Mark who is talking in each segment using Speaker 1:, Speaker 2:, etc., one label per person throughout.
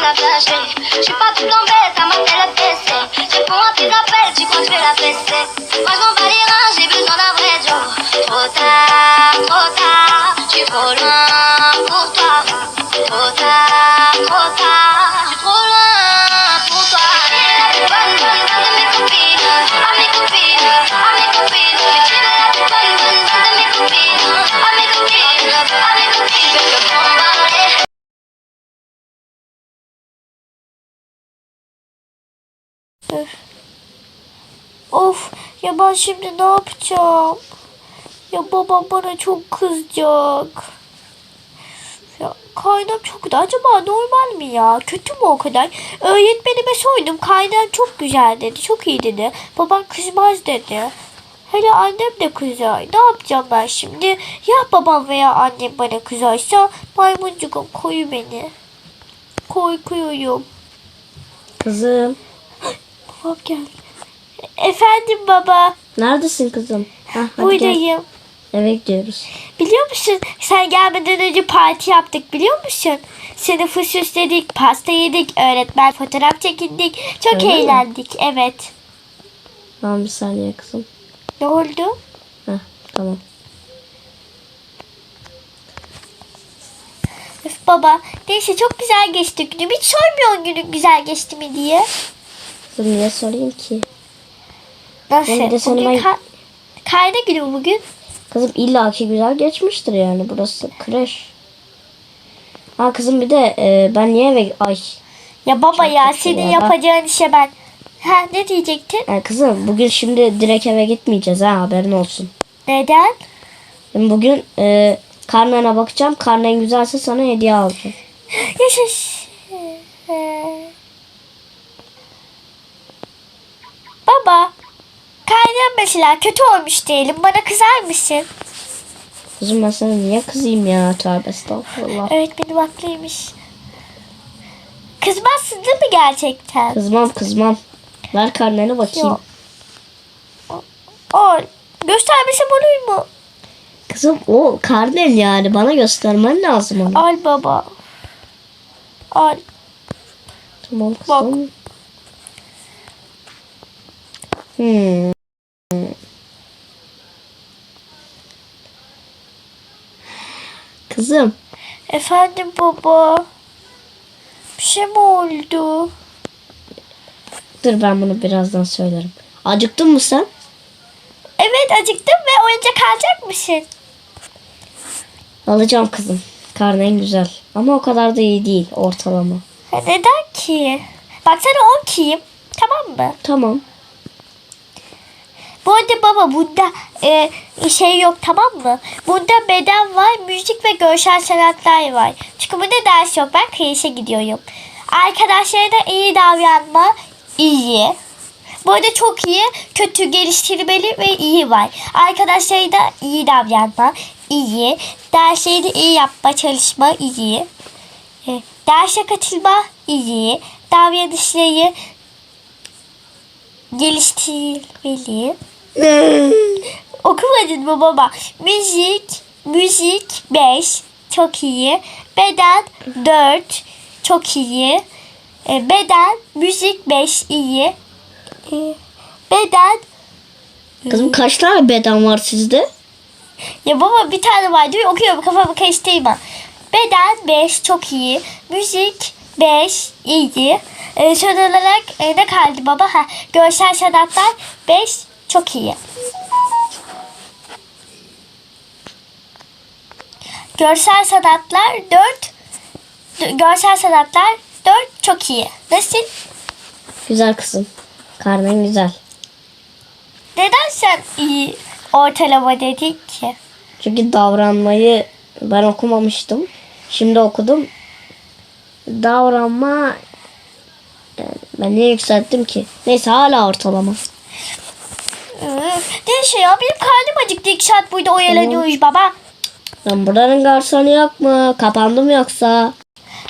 Speaker 1: la flasher. J'suis pas tout blanc.
Speaker 2: Of ya ben şimdi ne yapacağım? Ya babam bana çok kızacak. Ya kaynam çok da acaba normal mi ya? Kötü mü o kadar? Öğretmenime sordum. Kaynam çok güzel dedi. Çok iyi dedi. Babam kızmaz dedi. Hele annem de kızar. Ne yapacağım ben şimdi? Ya babam veya annem bana kızarsa maymuncuğum koyu beni. Korkuyorum.
Speaker 3: Kızım.
Speaker 2: Babam geldi. Efendim baba.
Speaker 3: Neredesin kızım? Hah, hadi gel.
Speaker 2: Buradayım.
Speaker 3: Eve gidiyoruz.
Speaker 2: Biliyor musun? Sen gelmeden önce parti yaptık biliyor musun? Sınıfı süsledik, pasta yedik, öğretmen fotoğraf çekindik. Çok
Speaker 3: Öyle mi?
Speaker 2: eğlendik. Evet.
Speaker 3: Tamam bir saniye kızım.
Speaker 2: Ne oldu?
Speaker 3: Heh, tamam.
Speaker 2: Öf baba. Neyse çok güzel geçti günüm. Hiç sormuyorsun günün güzel geçti mi diye.
Speaker 3: Kızım niye sorayım ki?
Speaker 2: Nasıl?
Speaker 3: De seni
Speaker 2: Bugün
Speaker 3: ben-
Speaker 2: ka- kayda mü bugün.
Speaker 3: Kızım illaki güzel geçmiştir yani. Burası kreş. Ha kızım bir de e, ben niye eve... Ay.
Speaker 2: Ya baba
Speaker 3: Çok
Speaker 2: ya senin
Speaker 3: ya.
Speaker 2: yapacağın işe ben. Ha ne diyecektin?
Speaker 3: Yani kızım bugün şimdi direkt eve gitmeyeceğiz ha haberin olsun.
Speaker 2: Neden?
Speaker 3: Bugün e, karnına bakacağım. Karnen güzelse sana hediye alacağım.
Speaker 2: Yaşasın. Baba, kaynağım mesela kötü olmuş diyelim. Bana kızar mısın?
Speaker 3: Kızım ben sana niye kızayım ya? Tövbe estağfurullah.
Speaker 2: Öğretmenim haklıymış. Kızmazsın değil mi gerçekten?
Speaker 3: Kızmam kızmam. Ver karneni bakayım.
Speaker 2: Yok. Ol. Göstermesem olur mu?
Speaker 3: Kızım o karnen yani bana göstermen lazım onu.
Speaker 2: Al baba. Al.
Speaker 3: Tamam kızım. Hmm. Kızım
Speaker 2: Efendim baba. Bir şey mi oldu?
Speaker 3: dur ben bunu birazdan söylerim. Acıktın mı sen?
Speaker 2: Evet acıktım ve oyuncak alacak mısın?
Speaker 3: Alacağım kızım. Karnen güzel. Ama o kadar da iyi değil ortalama.
Speaker 2: Neden ki? Baksana o kim? Tamam mı?
Speaker 3: Tamam.
Speaker 2: Bu arada baba bunda e, şey yok tamam mı? Bunda beden var, müzik ve görsel sanatlar var. Çünkü bunda ders yok. Ben kreşe gidiyorum. Arkadaşlarına iyi davranma iyi. Bu arada çok iyi, kötü, geliştirmeli ve iyi var. Arkadaşlarına iyi davranma iyi. Dersleri de iyi yapma, çalışma iyi. E, derse katılma iyi. Davranışları geliştirmeli. Okumadın mı baba? Müzik, müzik 5 çok iyi. Beden 4 çok iyi. E, beden, müzik 5 iyi. E, beden
Speaker 3: Kızım kaç tane beden var sizde?
Speaker 2: ya baba bir tane var diyor okuyorum kafamı karıştırma. Beden 5 çok iyi. Müzik 5 iyi. E, son olarak e, ne kaldı baba? Ha, görsel sanatlar 5 çok iyi. Görsel sanatlar 4 Görsel sanatlar 4 çok iyi. Nasıl?
Speaker 3: Güzel kızım. Karnen güzel.
Speaker 2: Neden sen iyi ortalama dedin ki?
Speaker 3: Çünkü davranmayı ben okumamıştım. Şimdi okudum. Davranma yani ben niye yükselttim ki? Neyse hala ortalama.
Speaker 2: Neyse ya benim karnım acıktı. İki saat burada oyalanıyoruz baba.
Speaker 3: Lan buranın garsonu yok mu? Kapandı mı yoksa?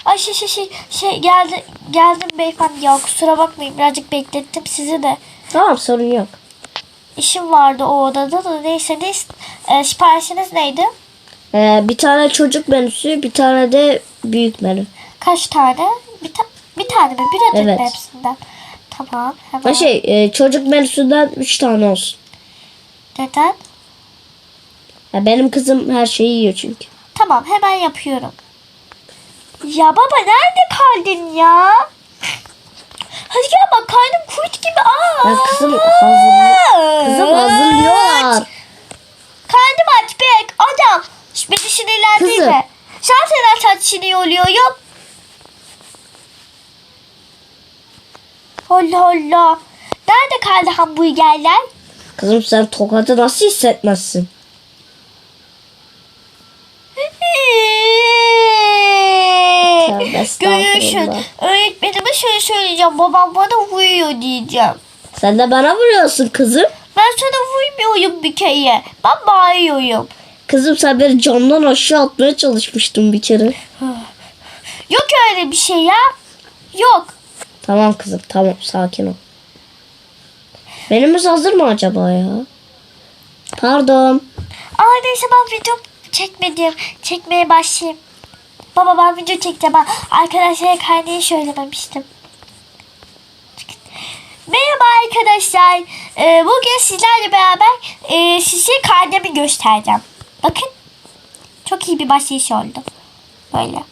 Speaker 2: Ay şey şey şey, şey geldi geldim beyefendi ya kusura bakmayın birazcık beklettim sizi de.
Speaker 3: Tamam sorun yok.
Speaker 2: İşim vardı o odada da neyse ne ist- e, siparişiniz neydi?
Speaker 3: Ee, bir tane çocuk menüsü, bir tane de büyük menü.
Speaker 2: Kaç tane? Bir ta- Bir tane mi? Bir adet mi
Speaker 3: Evet.
Speaker 2: hepsinden? Tamam. Hemen.
Speaker 3: Ha şey e, çocuk menüsünden 3 tane olsun.
Speaker 2: Neden?
Speaker 3: Ya benim kızım her şeyi yiyor çünkü.
Speaker 2: Tamam hemen yapıyorum. Ya baba nerede kaldın ya? Hadi gel bak karnım kurt gibi. Aa.
Speaker 3: Ya kızım hazırlıyor. Kızım hazırlıyorlar.
Speaker 2: Karnım aç bek adam. Beni sinirlendirme. Zaten aç sinir oluyorum. Allah Allah. Nerede kaldı hamburgerler?
Speaker 3: Kızım sen tokadı nasıl hissetmezsin?
Speaker 2: Görüyorsun. Öğretmenime şöyle söyleyeceğim. Babam bana vuruyor diyeceğim.
Speaker 3: Sen de bana vuruyorsun kızım.
Speaker 2: Ben sana vurmuyorum bir kere. Ben bağırıyorum.
Speaker 3: Kızım sen beni camdan aşağı atmaya çalışmıştın bir kere.
Speaker 2: Yok öyle bir şey ya. Yok.
Speaker 3: Tamam kızım tamam sakin ol. Menümüz hazır mı acaba ya? Pardon.
Speaker 2: Aa neyse ben video çekmedim. Çekmeye başlayayım. Baba ben video çekeceğim. Ben arkadaşlara karneyi söylememiştim. Merhaba arkadaşlar. Ee, bugün sizlerle beraber e, size karnemi göstereceğim. Bakın. Çok iyi bir başlayış oldu. Böyle.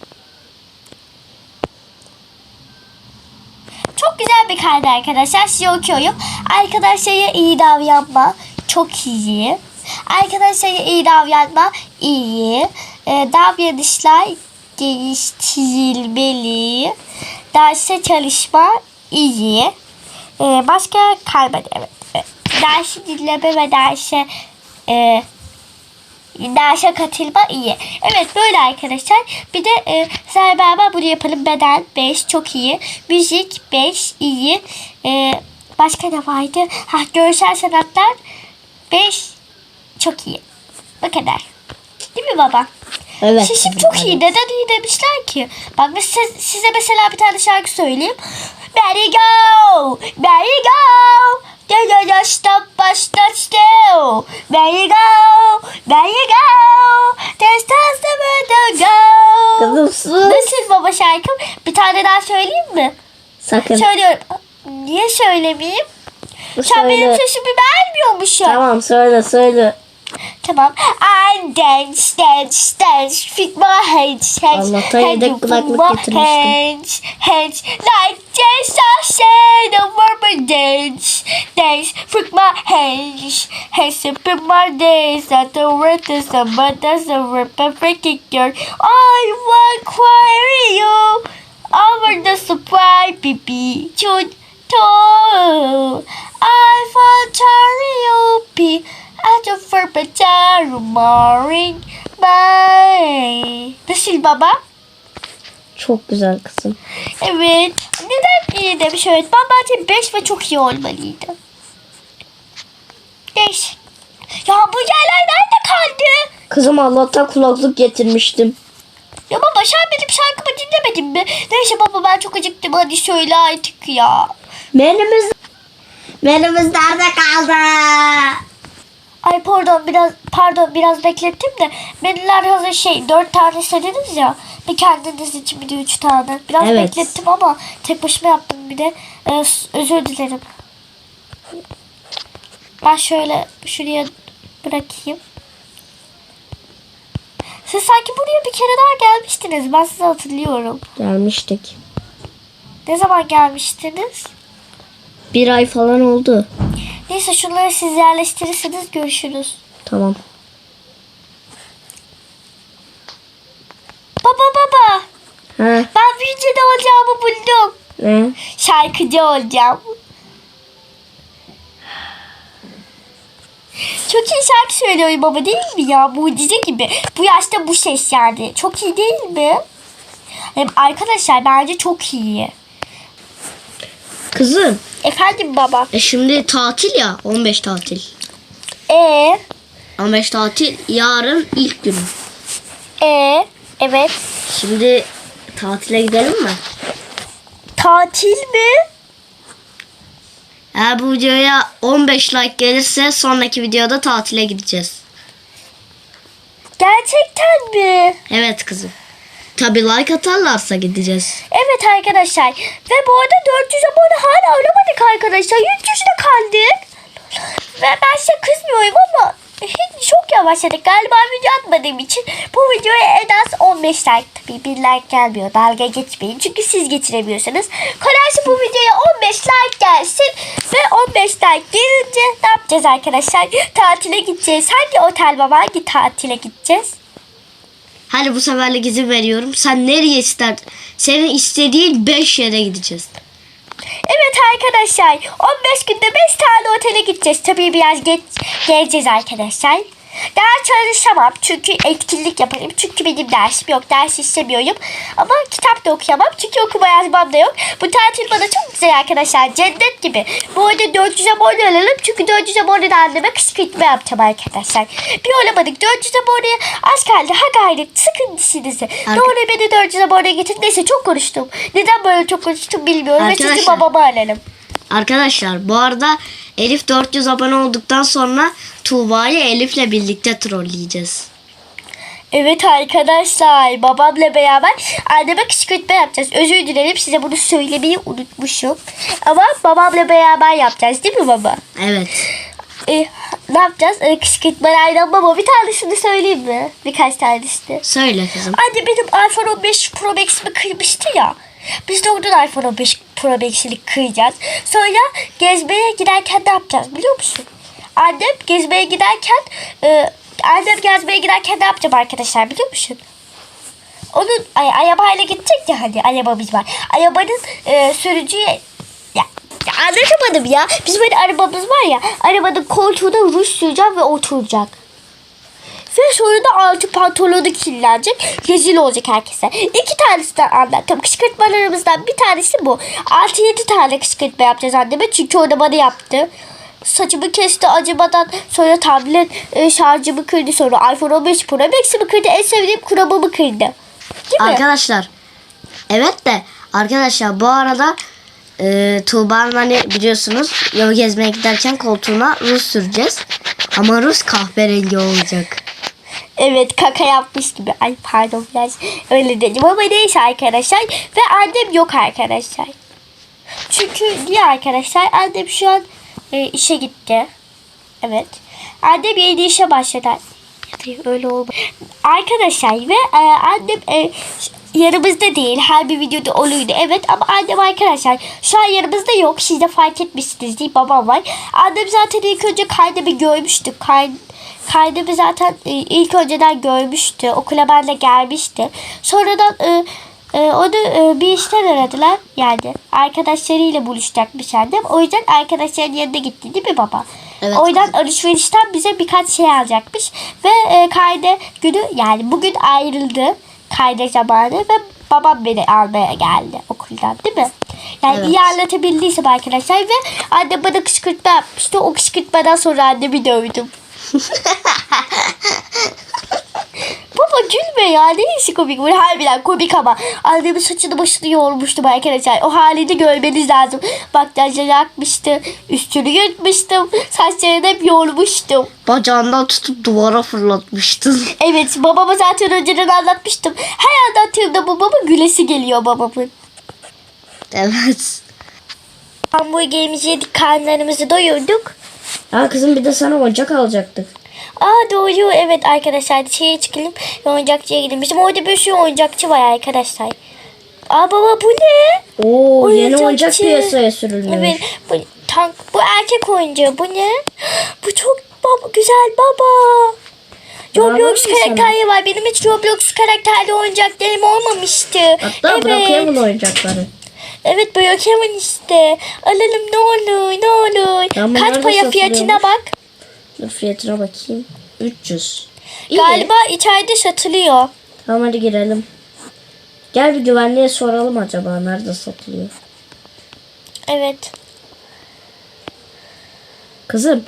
Speaker 2: Çok güzel bir karne arkadaşlar. Size okuyorum. Arkadaşlara iyi davranma. Çok iyi. Arkadaşlara iyi davranma. iyi. E, davranışlar geliştirilmeli. Derse çalışma. iyi. E, başka kalmadı. Evet. evet. Dersi dinleme ve derse e, derse katılma iyi. Evet böyle arkadaşlar. Bir de e, beraber bunu yapalım. Beden 5 çok iyi. Müzik 5 iyi. E, başka ne vardı? Ha, görsel sanatlar 5 çok iyi. Bu kadar. Değil mi baba?
Speaker 3: Evet.
Speaker 2: Sesim çok
Speaker 3: evet.
Speaker 2: iyi. Neden iyi demişler ki? Bak biz size, size mesela bir tane şarkı söyleyeyim. You go. You go. Go. Stop, stop, still. You go. Baba şarkım? Bir tane daha söyleyeyim mi?
Speaker 3: Sakın.
Speaker 2: Söylüyorum. Niye söylemeyeyim? Sen benim
Speaker 3: Söyle.
Speaker 2: sesimi beğenmiyormuşsun.
Speaker 3: Tamam söyle söyle.
Speaker 2: Tamam. I dance, dance, dance. Fit my hands, hands.
Speaker 3: Allah'tan
Speaker 2: hands,
Speaker 3: yedek kulaklık
Speaker 2: my
Speaker 3: getirmiştim.
Speaker 2: Hands, hands. Like just I said, the word dance, dance. Fit my hands, hands up in my. At the rest of the but that's a rip and freaking girl. I want baby. Chud, to. I want karaoke. At the Ferpetaro Morning Bye. Nasıl baba?
Speaker 3: Çok güzel kızım.
Speaker 2: Evet. Neden iyi demiş öğretmen? Bence 5 ve çok iyi olmalıydı. 5. Ya bu yerler nerede kaldı?
Speaker 3: Kızım Allah'tan kulaklık getirmiştim.
Speaker 2: Ya baba sen benim şarkımı dinlemedin mi? Neyse baba ben çok acıktım hadi söyle artık ya.
Speaker 3: Menümüz Menümüz nerede kaldı?
Speaker 2: Ay pardon biraz pardon biraz beklettim de menüler hazır şey dört tane istediniz ya. Bir kendiniz için bir de üç tane. Biraz
Speaker 3: Evet.
Speaker 2: beklettim ama tek başıma yaptım bir de. Ee, s- özür dilerim. Ben şöyle şuraya bırakayım. Siz sanki buraya bir kere daha gelmiştiniz. Ben sizi hatırlıyorum.
Speaker 3: Gelmiştik.
Speaker 2: Ne zaman gelmiştiniz?
Speaker 3: Bir ay falan oldu.
Speaker 2: Neyse şunları siz yerleştirirseniz görüşürüz.
Speaker 3: Tamam.
Speaker 2: Baba baba.
Speaker 3: Ha
Speaker 2: Ben büyüyünce ne olacağımı buldum.
Speaker 3: ne?
Speaker 2: Şarkıcı olacağım. Çok iyi şarkı söylüyor baba değil mi ya? Mucize gibi. Bu yaşta bu ses yani. Çok iyi değil mi? Arkadaşlar bence çok iyi.
Speaker 3: Kızım.
Speaker 2: Efendim baba.
Speaker 3: E şimdi tatil ya. 15 tatil.
Speaker 2: E
Speaker 3: 15 tatil yarın ilk günü.
Speaker 2: e evet.
Speaker 3: Şimdi tatile gidelim mi?
Speaker 2: Tatil mi?
Speaker 3: Eğer bu videoya 15 like gelirse sonraki videoda tatile gideceğiz.
Speaker 2: Gerçekten mi?
Speaker 3: Evet kızım. Tabi like atarlarsa gideceğiz.
Speaker 2: Evet arkadaşlar. Ve bu arada 400 abone hala alamadık arkadaşlar. 300'de kaldık. Ve ben size kızmıyorum ama çok yavaşladık. Galiba video atmadığım için bu videoya en az 15 like. Tabii bir like gelmiyor. Dalga geçmeyin. Çünkü siz geçiremiyorsunuz. Kolaysa bu videoya 15 like gelsin. Ve 15 like gelince ne yapacağız arkadaşlar? Tatile gideceğiz. Hangi otel baba? Hangi tatile gideceğiz?
Speaker 3: Hadi bu seferlik izin veriyorum. Sen nereye ister? Senin istediğin 5 yere gideceğiz.
Speaker 2: Evet arkadaşlar 15 günde 5 tane otele gideceğiz. Tabii biraz geç geleceğiz arkadaşlar. Ders çalışamam çünkü etkinlik yaparım. Çünkü benim dersim yok. Ders istemiyorum. Ama kitap da okuyamam. Çünkü okuma yazmam da yok. Bu tatil bana çok güzel arkadaşlar. Cennet gibi. Bu arada 400 abone olalım. Çünkü 400 abone anneme kışkırtma yapacağım arkadaşlar. Bir olamadık. 400 aboneye az kaldı. Ha gayret. Sıkın dişinizi. Olur beni 400 aboneye getirin. Neyse çok konuştum. Neden böyle çok konuştum bilmiyorum. Ve sizi
Speaker 3: Arkadaşlar.
Speaker 2: babama ararım.
Speaker 3: Arkadaşlar bu arada Elif 400 abone olduktan sonra Tuğba'yı Elif'le birlikte trolleyeceğiz.
Speaker 2: Evet arkadaşlar babamla beraber anneme kışkırtma yapacağız. Özür dilerim size bunu söylemeyi unutmuşum. Ama babamla beraber yapacağız değil mi baba?
Speaker 3: Evet.
Speaker 2: Ee, ne yapacağız? Ee, kışkırtmalardan baba bir tanesini söyleyeyim mi? Birkaç tanesini.
Speaker 3: Söyle kızım.
Speaker 2: Anne benim iPhone 15 Pro Max'imi kırmıştı ya. Biz de oradan iPhone 15 Pro Max'ini kıracağız. Sonra gezmeye giderken ne yapacağız biliyor musun? Annem gezmeye giderken e, annem gezmeye giderken ne yapacağım arkadaşlar biliyor musun? Onun ay, arabayla gidecek ya hani arabamız var. Arabanın e, sürücüye ya anlatamadım ya. Bizim hani arabamız var ya. Arabanın koltuğuna ruj süreceğim ve oturacak. Ve sonra altı pantolonu kirlenecek. Rezil olacak herkese. İki tanesinden anlattım. Kışkırtmalarımızdan bir tanesi bu. 6-7 tane kışkırtma yapacağız anneme. Çünkü o da bana yaptı. Saçımı kesti acımadan sonra tablet e, şarjımı kırdı sonra iPhone 15 Pro Max'imi kırdı en sevdiğim kuramımı kırdı. Değil mi?
Speaker 3: Arkadaşlar. Evet de arkadaşlar bu arada e, Tuğba'nın hani biliyorsunuz yol gezmeye giderken koltuğuna Rus süreceğiz. Ama Rus kahverengi olacak.
Speaker 2: Evet kaka yapmış gibi. Ay pardon biraz öyle dedim ama neyse arkadaşlar. Ve annem yok arkadaşlar. Çünkü niye arkadaşlar? Annem şu an e, işe gitti. Evet. Annem yeni işe başladı. Öyle olma. Arkadaşlar ve e, annem e, yanımızda değil. Her bir videoda oluyordu. Evet ama annem arkadaşlar şu an yanımızda yok. Siz de fark etmişsiniz değil babam var. Annem zaten ilk önce kaydımı görmüştü. Kay, kaydımı zaten e, ilk önceden görmüştü. Okula benle gelmişti. Sonradan e, e, onu e, bir işten aradılar. Yani arkadaşlarıyla buluşacakmış annem. O yüzden arkadaşların yanına gitti değil mi baba?
Speaker 3: Evet.
Speaker 2: O yüzden alışverişten bize birkaç şey alacakmış. Ve e, kayda günü yani bugün ayrıldı kayda zamanı ve babam beni almaya geldi okuldan değil mi? Yani
Speaker 3: Evet.
Speaker 2: iyi anlatabildiysem arkadaşlar ve annem bana kışkırtma yapmıştı. O kışkırtmadan sonra annemi dövdüm. Baba gülme ya ne işi komik? Bu harbiden komik ama. Annemin saçını başını yormuştum arkadaşlar. O halini görmeniz lazım. Makyajla yakmıştı üstünü yırtmıştım saçlarını hep yormuştum.
Speaker 3: Bacağından tutup duvara fırlatmıştın.
Speaker 2: evet babama zaten önceden anlatmıştım. Her anlattığımda babama gülesi geliyor babamın.
Speaker 3: Evet.
Speaker 2: hamburgerimizi yedik karnlarımızı doyurduk
Speaker 3: Ya kızım bir de sana oyuncak alacaktık.
Speaker 2: Aa doğru evet arkadaşlar dışarıya çıkalım ve oyuncakçıya gidelim. Bizim orada bir sürü oyuncakçı var arkadaşlar. Aa baba bu ne?
Speaker 3: Oo yeni
Speaker 2: Oyuncakçı.
Speaker 3: oyuncak piyasaya sürülüyor.
Speaker 2: Evet bu tank bu erkek oyuncağı bu ne? Bu çok baba, güzel baba. Roblox karakteri var. Benim hiç Roblox karakterli oyuncaklarım olmamıştı.
Speaker 3: Hatta
Speaker 2: evet.
Speaker 3: bırakayım oyuncakları.
Speaker 2: Evet bırakamam işte. Alalım ne olur ne olur.
Speaker 3: Bunlar
Speaker 2: Kaç para fiyatına bak.
Speaker 3: Dur fiyatına bakayım. 300. İyi.
Speaker 2: Galiba içeride satılıyor.
Speaker 3: Tamam hadi girelim. Gel bir güvenliğe soralım acaba nerede satılıyor.
Speaker 2: Evet.
Speaker 3: Kızım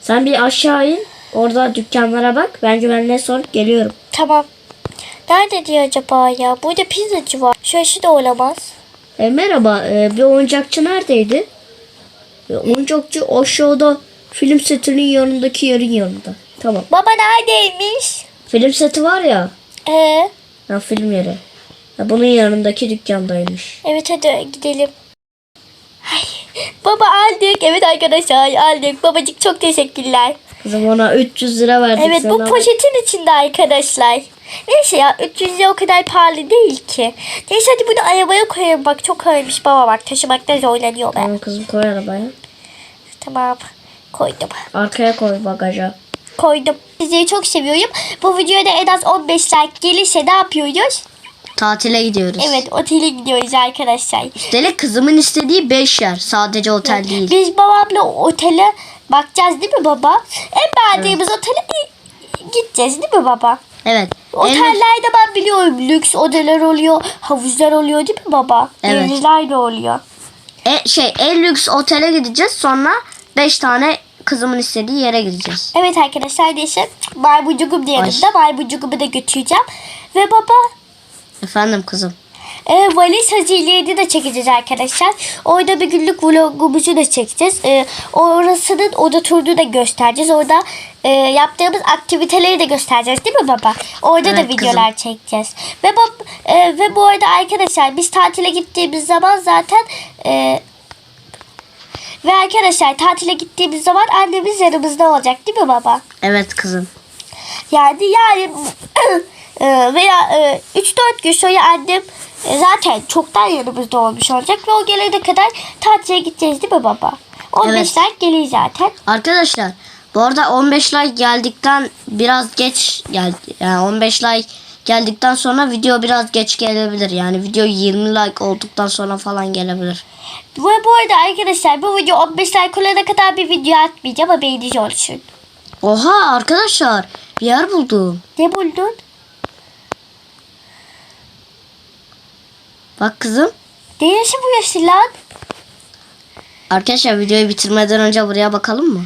Speaker 3: sen bir aşağı in. Orada dükkanlara bak. Ben güvenliğe sorup geliyorum.
Speaker 2: Tamam. Nerede diyor acaba ya? Burada pizzacı var. Şu da olamaz.
Speaker 3: E, merhaba e, bir oyuncakçı neredeydi? E, oyuncakçı aşağıda film setinin yanındaki yerin yanında. Tamam.
Speaker 2: Baba neredeymiş?
Speaker 3: Film seti var ya.
Speaker 2: Ee,
Speaker 3: Ya film yeri. Ya bunun yanındaki dükkandaymış.
Speaker 2: Evet hadi gidelim. Ay, baba aldık. Evet arkadaşlar aldık. Babacık çok teşekkürler.
Speaker 3: Kızım ona 300 lira verdik.
Speaker 2: Evet bu poşetin içinde arkadaşlar. Neyse ya 300 lira o kadar pahalı değil ki. Neyse hadi bunu arabaya koyalım. Bak çok ağırmış baba bak taşımakta zorlanıyor ben.
Speaker 3: Tamam kızım koy arabaya.
Speaker 2: Tamam koydum.
Speaker 3: Arkaya koy bagaja.
Speaker 2: Koydum. Sizleri çok seviyorum. Bu videoda en az 15 like gelirse ne yapıyoruz?
Speaker 3: Tatile gidiyoruz.
Speaker 2: Evet otele gidiyoruz arkadaşlar.
Speaker 3: Üstelik kızımın istediği 5 yer. Sadece otel değil.
Speaker 2: Biz babamla otele bakacağız değil mi baba? En beğendiğimiz otele gideceğiz değil mi baba?
Speaker 3: Evet.
Speaker 2: Otellerde ben biliyorum lüks odalar oluyor, havuzlar oluyor değil mi baba?
Speaker 3: Evet.
Speaker 2: Denizler de oluyor.
Speaker 3: e, şey en lüks otele gideceğiz. Sonra 5 tane kızımın istediği yere gideceğiz.
Speaker 2: Evet arkadaşlar neyse maymuncugum da yanımda. Maymuncugumu da götüreceğim. Ve baba
Speaker 3: Efendim kızım.
Speaker 2: E, valiz hazırlığını da çekeceğiz arkadaşlar. Orada bir günlük vlogumuzu da çekeceğiz. E, orasının oda turunu da göstereceğiz. Orada e, yaptığımız aktiviteleri de göstereceğiz değil mi baba? Orada da
Speaker 3: Evet,
Speaker 2: videolar çekeceğiz. Ve bab e, ve bu arada arkadaşlar biz tatile gittiğimiz zaman zaten e, ve arkadaşlar tatile gittiğimiz zaman annemiz yanımızda olacak değil mi baba?
Speaker 3: Evet kızım.
Speaker 2: Yani yani e, veya 3-4 gün sonra annem e, zaten çoktan yanımızda olmuş olacak ve o gelene kadar tatile gideceğiz değil mi baba? 15
Speaker 3: Evet.
Speaker 2: like gelir zaten.
Speaker 3: Arkadaşlar bu arada 15 like geldikten biraz geç geldi. Yani 15 like geldikten sonra video biraz geç gelebilir. Yani video 20 like olduktan sonra falan gelebilir.
Speaker 2: Ve bu arada arkadaşlar bu video 15 like olana kadar bir video atmayacağım haberiniz olsun.
Speaker 3: Oha arkadaşlar bir yer buldum.
Speaker 2: Ne buldun?
Speaker 3: Bak kızım.
Speaker 2: Neresi bu yaşı lan?
Speaker 3: Arkadaşlar videoyu bitirmeden önce buraya bakalım mı?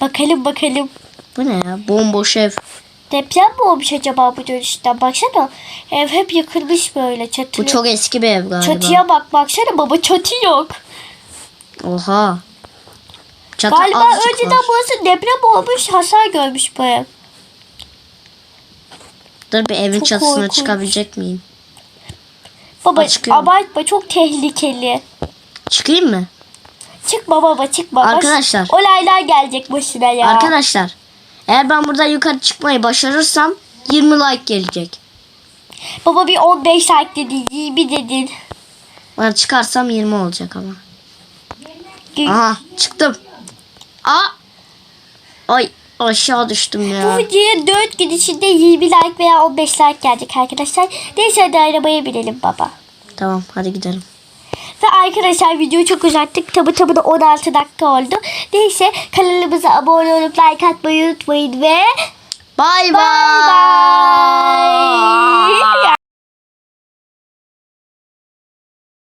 Speaker 2: Bakalım bakalım.
Speaker 3: Bu ne ya? Bomboş ev.
Speaker 2: Deprem mi olmuş acaba bu dönüşten? Baksana ev hep yıkılmış böyle çatı.
Speaker 3: Bu çok eski bir ev galiba.
Speaker 2: Çatıya bak baksana baba çatı yok.
Speaker 3: Oha. Çatı
Speaker 2: Galiba önceden
Speaker 3: var.
Speaker 2: burası deprem olmuş hasar görmüş bu ev.
Speaker 3: Dur bir evin
Speaker 2: Çok
Speaker 3: çatısına
Speaker 2: korkunç.
Speaker 3: çıkabilecek miyim?
Speaker 2: Baba
Speaker 3: Ha, çıkıyor.
Speaker 2: abartma çok tehlikeli.
Speaker 3: Çıkayım mı?
Speaker 2: Çıkma baba çıkma.
Speaker 3: Arkadaşlar.
Speaker 2: Olaylar gelecek başına ya.
Speaker 3: Arkadaşlar eğer ben buradan yukarı çıkmayı başarırsam 20 like gelecek.
Speaker 2: Baba bir 15 like dedin 20 dedin.
Speaker 3: Ben çıkarsam 20 olacak ama. Aha çıktım. Aa. Ay aşağı düştüm
Speaker 2: Bu
Speaker 3: ya.
Speaker 2: videoya 4 gün içinde 20 like veya 15 like gelecek arkadaşlar. Neyse hadi arabaya binelim baba.
Speaker 3: Tamam hadi gidelim.
Speaker 2: Ve arkadaşlar videoyu çok uzattık. Tabi tabi de 16 dakika oldu. Neyse kanalımıza abone olup like atmayı unutmayın ve
Speaker 3: Bay bay.